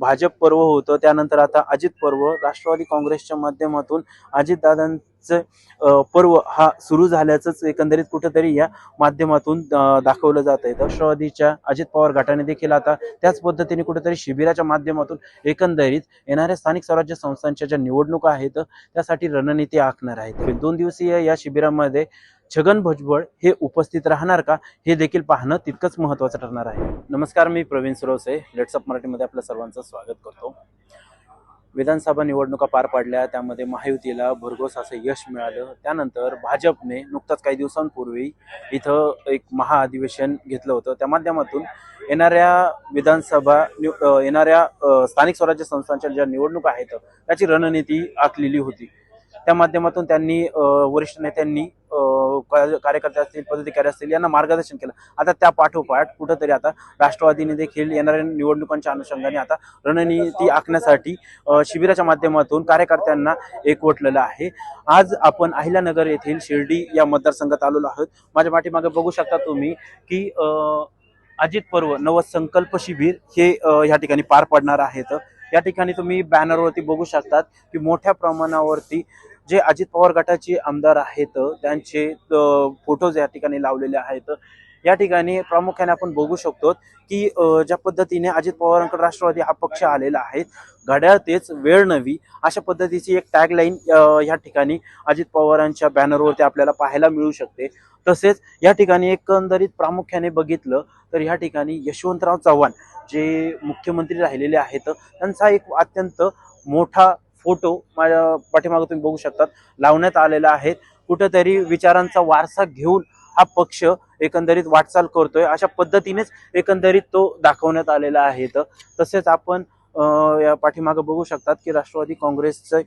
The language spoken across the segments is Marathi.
भाजप पर्व होतं त्यानंतर आता अजित पर्व राष्ट्रवादी काँग्रेसच्या माध्यमातून अजितदादांचं पर्व हा सुरू झाल्याचंच एकंदरीत कुठंतरी या माध्यमातून दाखवलं जात आहे. राष्ट्रवादीच्या अजित पवार गटाने देखील आता त्याच पद्धतीने कुठेतरी शिबिराच्या माध्यमातून एकंदरीत येणाऱ्या स्थानिक स्वराज्य संस्थांच्या ज्या निवडणुका आहेत त्यासाठी रणनीती आखणार आहेत. दोन दिवसीय या शिबिरामध्ये छगन भुजबळ हे उपस्थित राहणार का? हे देखील पाहणं तितकंच महत्त्वाचं ठरणार आहे. नमस्कार मी प्रवीण सुरवसे. लेट्सअप मराठीमध्ये आपल्या सर्वांचं स्वागत करतो. विधानसभा निवडणुका पार पडल्या त्यामध्ये महायुतीला भरघोस असं यश मिळालं. त्यानंतर भाजपने नुकताच काही दिवसांपूर्वी इथं एक महाअधिवेशन घेतलं होतं. त्या माध्यमातून येणाऱ्या विधानसभा निव- येणाऱ्या स्थानिक स्वराज्य संस्थांच्या ज्या निवडणुका आहेत त्याची रणनीती आखलेली होती. त्या माध्यमातून त्यांनी वरिष्ठ नेत्यांनी कार्यकर्ते असतील पदाधिकारी असतील यांना मार्गदर्शन केलं. आता त्या पाठोपाठ कुठंतरी आता राष्ट्रवादीने देखील येणाऱ्या निवडणुकांच्या अनुषंगाने आता रणनीती आखण्यासाठी शिबिराच्या माध्यमातून कार्यकर्त्यांना एकवटलेलं आहे. आज आपण अहिल्यानगर येथील शिर्डी या मतदारसंघात आलेलो आहोत. माझ्या पाठीमागे बघू शकता तुम्ही की अजित पर्व नवसंकल्प शिबिर हे या ठिकाणी पार पडणार आहेत. या ठिकाणी तुम्ही बॅनरवरती बघू शकतात की मोठ्या प्रमाणावरती जे अजित पवार गटाचे आमदार आहेत त्यांचे फोटोज या ठिकाणी लावलेले आहेत. या ठिकाणी प्रामुख्याने आपण बघू शकतो की ज्या पद्धतीने अजित पवारांकडे राष्ट्रवादी हा पक्ष आलेला आहे घड्याळ तेच वेळ नवी अशा पद्धतीची एक टॅगलाईन या ठिकाणी अजित पवारांच्या बॅनरवरती आपल्याला पाहायला मिळू शकते. तसेच या ठिकाणी एकंदरीत प्रामुख्याने बघितलं तर या ठिकाणी यशवंतराव चव्हाण जे मुख्यमंत्री राहिलेले आहेत त्यांचा एक अत्यंत मोठा फोटो माझ्या पाठीमागे तुम्ही बघू शकतात. लावण्यात आलेला आहे. कुठंतरी विचारांचा वारसा घेऊन हा पक्ष एकंदरीत वाटचाल करतोय. अशा पद्धतीनेच एकंदरीत तो दाखवण्यात आलेला आहे तसेच आपण या पाठीमागं बघू शकतात की राष्ट्रवादी काँग्रेसचं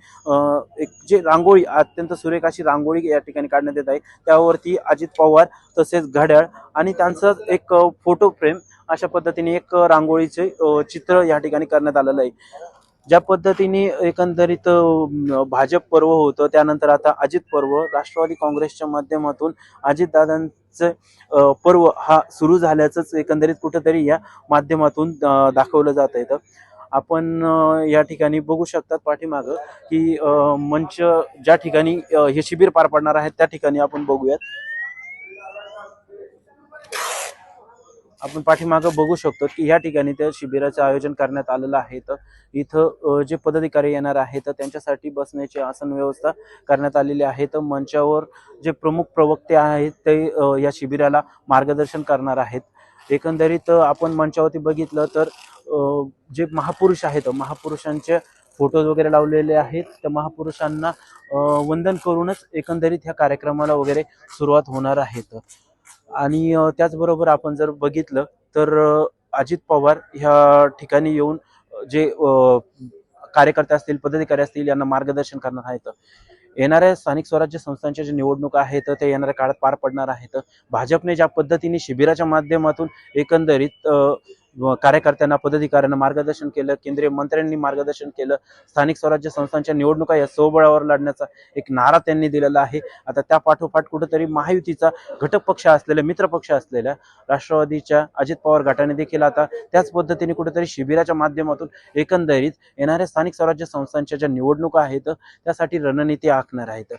एक जे रांगोळी अत्यंत सुरेख अशी रांगोळी या ठिकाणी काढण्यात येत आहे. त्यावरती अजित पवार तसेच घड्याळ आणि त्यांचं एक फोटो फ्रेम अशा पद्धतीने एक रांगोळीचे चित्र या ठिकाणी करण्यात आलेलं आहे. ज्या पद्धतीने एकंदरीत भाजप पर्व होतं त्यानंतर आता अजित पर्व राष्ट्रवादी काँग्रेसच्या माध्यमातून अजितदादांचं पर्व हा सुरू झाल्याचंच एकंदरीत कुठंतरी या माध्यमातून दाखवलं जात येतं आपण या ठिकाणी बघू शकतात पाठीमागं की मंच ज्या ठिकाणी हे शिबिर पार पडणार आहेत त्या ठिकाणी आपण बघूयात. आपण पाठीमागं बघू शकतो की या ठिकाणी त्या शिबिराचं आयोजन करण्यात आलेलं आहे. तर इथं जे पदाधिकारी येणार आहेत तर त्यांच्यासाठी बसण्याची आसन व्यवस्था करण्यात आलेली आहे. तर मंचावर जे प्रमुख प्रवक्ते आहेत ते या शिबिराला मार्गदर्शन करणार आहेत. एकंदरीत आपण मंचावरती बघितलं तर जे महापुरुष आहेत महापुरुषांचे फोटोज वगैरे लावलेले आहेत. त्या महापुरुषांना वंदन करूनच एकंदरीत ह्या कार्यक्रमाला वगैरे सुरुवात होणार आहेत आणि त्याचबरोबर आपण जर बघितलं तर अजित पवार ह्या ठिकाणी येऊन जे कार्यकर्ते असतील पदाधिकारी असतील यांना मार्गदर्शन करणार आहेत. येणाऱ्या स्थानिक स्वराज्य संस्थांच्या ज्या निवडणुका आहेत ते येणाऱ्या काळात पार पडणार आहेत. भाजपने ज्या पद्धतीने शिबिराच्या माध्यमातून एकंदरीत कार्यकर्त्यांना पदाधिकाऱ्यांना मार्गदर्शन केलं केंद्रीय मंत्र्यांनी मार्गदर्शन केलं स्थानिक स्वराज्य संस्थांच्या निवडणुका या सोबळावर लढण्याचा एक नारा त्यांनी दिलेला आहे. आता त्या पाठोपाठ कुठेतरी महायुतीचा घटक पक्ष असलेल्या मित्रपक्ष असलेल्या राष्ट्रवादीच्या अजित पवार गटाने देखील आता त्याच पद्धतीने कुठेतरी शिबिराच्या माध्यमातून एकंदरीत येणाऱ्या स्थानिक स्वराज्य संस्थांच्या ज्या निवडणुका आहेत त्यासाठी रणनीती आखणार आहेत.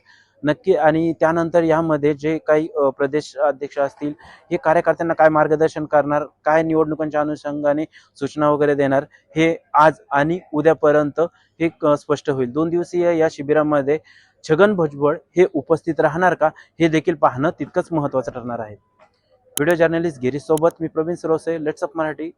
नक्की. आणि त्यानंतर यामध्ये जे काही प्रदेश अध्यक्ष असतील हे कार्यकर्त्यांना काय मार्गदर्शन करणार काय निवडणुकांच्या अनुषंगाने सूचना वगैरे देणार हे आज आणि उद्यापर्यंत हे स्पष्ट होईल. दोन दिवसीय या शिबिरामध्ये छगन भुजबळ हे उपस्थित राहणार का हे देखील पाहणं तितकंच महत्त्वाचं ठरणार आहे. व्हिडिओ जर्नलिस्ट गिरीश सोबत मी प्रवीण सरोसे. लेट्सअप मराठी.